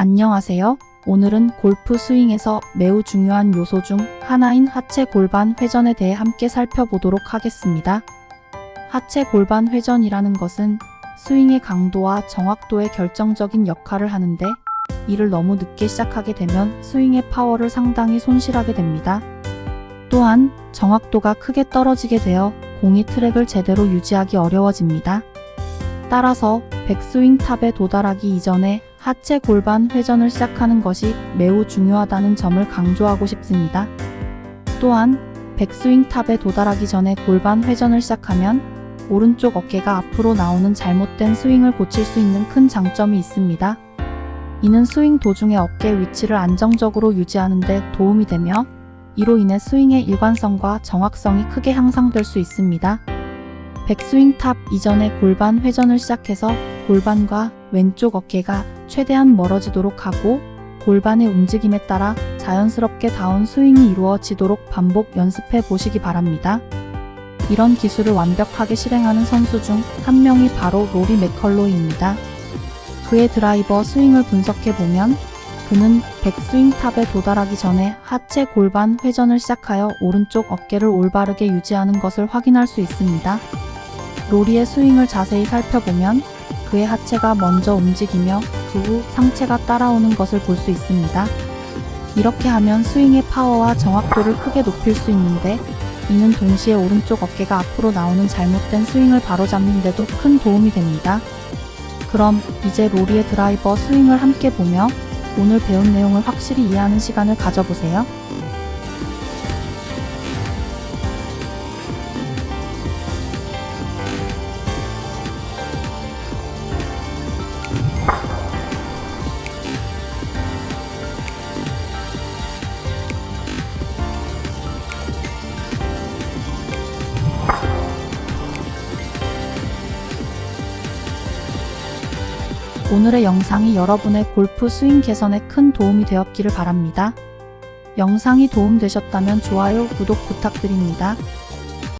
안녕하세요. 오늘은 골프 스윙에서 매우 중요한 요소 중 하나인 하체 골반 회전에 대해 함께 살펴보도록 하겠습니다. 하체 골반 회전이라는 것은 스윙의 강도와 정확도에 결정적인 역할을 하는데 이를 너무 늦게 시작하게 되면 스윙의 파워를 상당히 손실하게 됩니다. 또한 정확도가 크게 떨어지게 되어 공이 트랙을 제대로 유지하기 어려워집니다. 따라서 백스윙 탑에 도달하기 이전에 하체 골반 회전을 시작하는 것이 매우 중요하다는 점을 강조하고 싶습니다. 또한 백스윙 탑에 도달하기 전에 골반 회전을 시작하면 오른쪽 어깨가 앞으로 나오는 잘못된 스윙을 고칠 수 있는 큰 장점이 있습니다. 이는 스윙 도중에 어깨 위치를 안정적으로 유지하는 데 도움이 되며 이로 인해 스윙의 일관성과 정확성이 크게 향상될 수 있습니다. 백스윙 탑 이전에 골반 회전을 시작해서 골반과 왼쪽 어깨가 최대한 멀어지도록 하고 골반의 움직임에 따라 자연스럽게 다운 스윙이 이루어지도록 반복 연습해 보시기 바랍니다. 이런 기술을 완벽하게 실행하는 선수 중 한 명이 바로 로리 맥컬로이입니다. 그의 드라이버 스윙을 분석해 보면 그는 백스윙 탑에 도달하기 전에 하체 골반 회전을 시작하여 오른쪽 어깨를 올바르게 유지하는 것을 확인할 수 있습니다. 로리의 스윙을 자세히 살펴보면 그의 하체가 먼저 움직이며 그 후 상체가 따라오는 것을 볼 수 있습니다. 이렇게 하면 스윙의 파워와 정확도를 크게 높일 수 있는데 이는 동시에 오른쪽 어깨가 앞으로 나오는 잘못된 스윙을 바로잡는 데도 큰 도움이 됩니다. 그럼 이제 로리의 드라이버 스윙을 함께 보며 오늘 배운 내용을 확실히 이해하는 시간을 가져보세요. 오늘의 영상이 여러분의 골프 스윙 개선에 큰 도움이 되었기를 바랍니다. 영상이 도움되셨다면 좋아요, 구독 부탁드립니다.